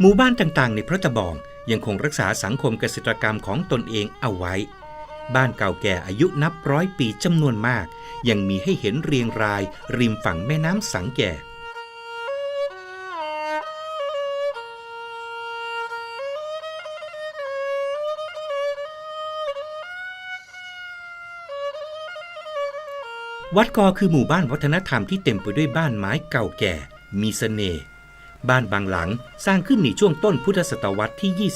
หมู่บ้านต่างๆ ในพระตะบองยังคงรักษาสังคมเกษตรกรรมของตนเองเอาไว้ บ้านเก่าแก่อายุนับร้อยปีจำนวนมาก ยังมีให้เห็นเรียงราย ริมฝั่งแม่น้ำสังแก่วัดกอคือหมู่บ้านวัฒนธรรมที่เต็มไปด้วยบ้านไม้เก่าแก่ มีเสน่ห์ บ้านบางหลังสร้างขึ้นในช่วงต้นพุทธศตวรรษที่ 25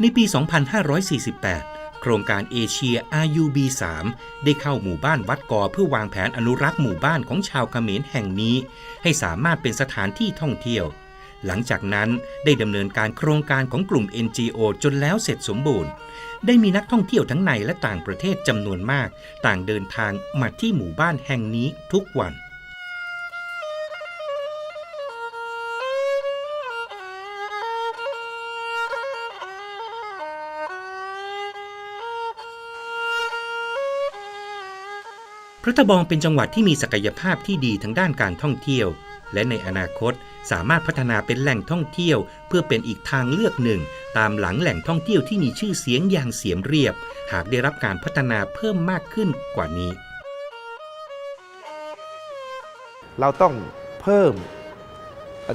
ในปี 2548 โครงการเอเชีย RUB 3ได้เข้าหมู่บ้านวัดกอเพื่อวางแผนอนุรักษ์หมู่บ้านของชาวเขมรแห่งนี้ ให้สามารถเป็นสถานที่ท่องเที่ยว หลังจากนั้นได้ดำเนินการโครงการของกลุ่ม NGO จนแล้วเสร็จสมบูรณ์ ได้มีนักท่องเที่ยวทั้งในและต่างประเทศจำนวนมาก ต่างเดินทางมาที่หมู่บ้านแห่งนี้ทุกวันพระตะบองเป็นจังหวัดที่มีศักยภาพที่ดีทั้งด้านการท่องเที่ยว และในอนาคตสามารถพัฒนาเป็นแหล่งท่องเที่ยว เพื่อเป็นอีกทางเลือกหนึ่ง ตามหลังแหล่งท่องเที่ยวที่มีชื่อเสียงอย่างเสียมเรียบ หากได้รับการพัฒนาเพิ่มมากขึ้นกว่านี้ เราต้องเพิ่ม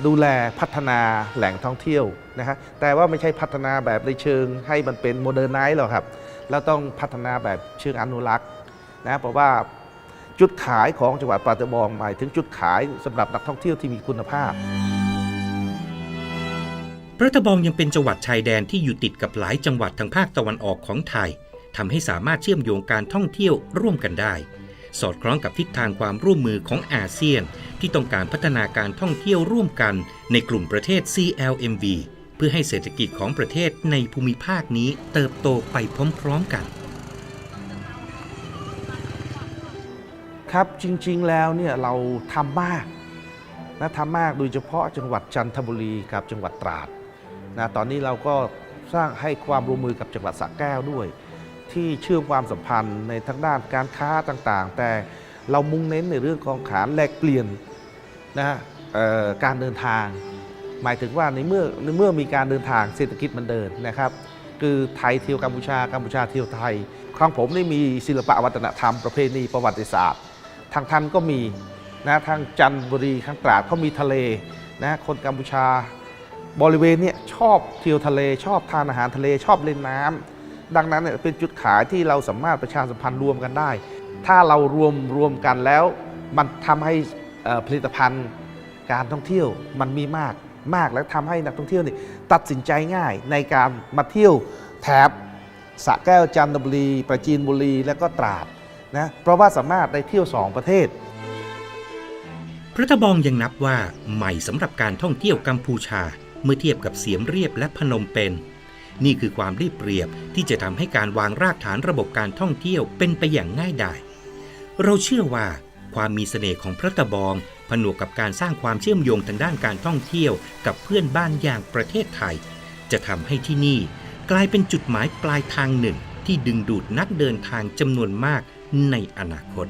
ดูแลพัฒนาแหล่งท่องเที่ยวนะฮะแต่ว่าไม่ใช่พัฒนาแบบในเชิงให้มันเป็นโมเดิร์นไนซ์หรอกครับ เราต้องพัฒนาแบบเชิงอนุรักษ์นะเพราะว่า จุดขายของจังหวัดปราจีนบองหมายถึงจุดขายสำหรับนักท่องเที่ยวที่มีคุณภาพพระตะบองยังเป็นจังหวัดชายแดนที่อยู่ติดกับหลายจังหวัดทางภาคตะวันออกของไทยทำให้สามารถเชื่อมโยงการท่องเที่ยวร่วมกันได้ สอดคล้องกับทิศทางความร่วมมือของอาเซียน ที่ต้องการพัฒนาการท่องเที่ยวร่วมกันในกลุ่มประเทศ CLMV เพื่อให้เศรษฐกิจของประเทศในภูมิภาคนี้เติบโตไปพร้อมๆกัน ครับจริงๆแล้วเนี่ยเราทำมากนะทำมากโดยเฉพาะจังหวัดจันทบุรีกับจังหวัดตราดนะตอนนี้เราก็สร้างให้ความร่วมมือกับจังหวัดสระแก้วด้วย ที่เชื่อมความสัมพันธ์ในทั้งด้านการค้าต่างๆ แต่เรามุ่งเน้นในเรื่องของขานแลกเปลี่ยนนะการเดินทาง หมายถึงว่าในเมื่อในเมื่อมีการเดินทางเศรษฐกิจมันเดินนะครับ คือไทยเที่ยวกัมพูชากัมพูชาเที่ยวไทยของผมนี่มีศิลปะวัฒนธรรมประเพณีประวัติศาสตร์ ทางท่านก็มีนะทางจันทบุรีทางตราดเขามีทะเลนะคนกัมพูชา บริเวณเนี้ยชอบเที่ยวทะเล ชอบทานอาหารทะเลชอบเล่นน้ำดังนั้นเนี่ยเป็นจุดขายที่เราสามารถประชาสัมพันธ์รวมกันได้ ถ้าเรารวมรวมกันแล้วมันทำให้อ่อผลิตภัณฑ์การท่องเที่ยวมันมีมากมากแล้วทำให้นักท่องเที่ยวนี่ตัดสินใจง่ายในการมาเที่ยวแถบสระแก้วจันทบุรีประจีนบุรีและก็ตราด นะเพราะว่าสามารถได้เที่ยว 2 ประเทศ พระตะบองยังนับว่าใหม่สำหรับการท่องเที่ยวกัมพูชาเมื่อเทียบกับเสียมเรียบและพนมเปญนี่คือความได้เปรียบที่จะทำให้การวางรากฐานระบบการท่องเที่ยวเป็นไปอย่างง่ายดายเราเชื่อว่าความมีเสน่ห์ของพระตะบองผนวกกับการสร้างความเชื่อมโยงทางด้านการท่องเที่ยวกับเพื่อนบ้านอย่างประเทศไทย จะทำให้ที่นี่กลายเป็นจุดหมายปลายทางหนึ่ง ที่ดึงดูดนักเดินทางจำนวนมากในอนาคต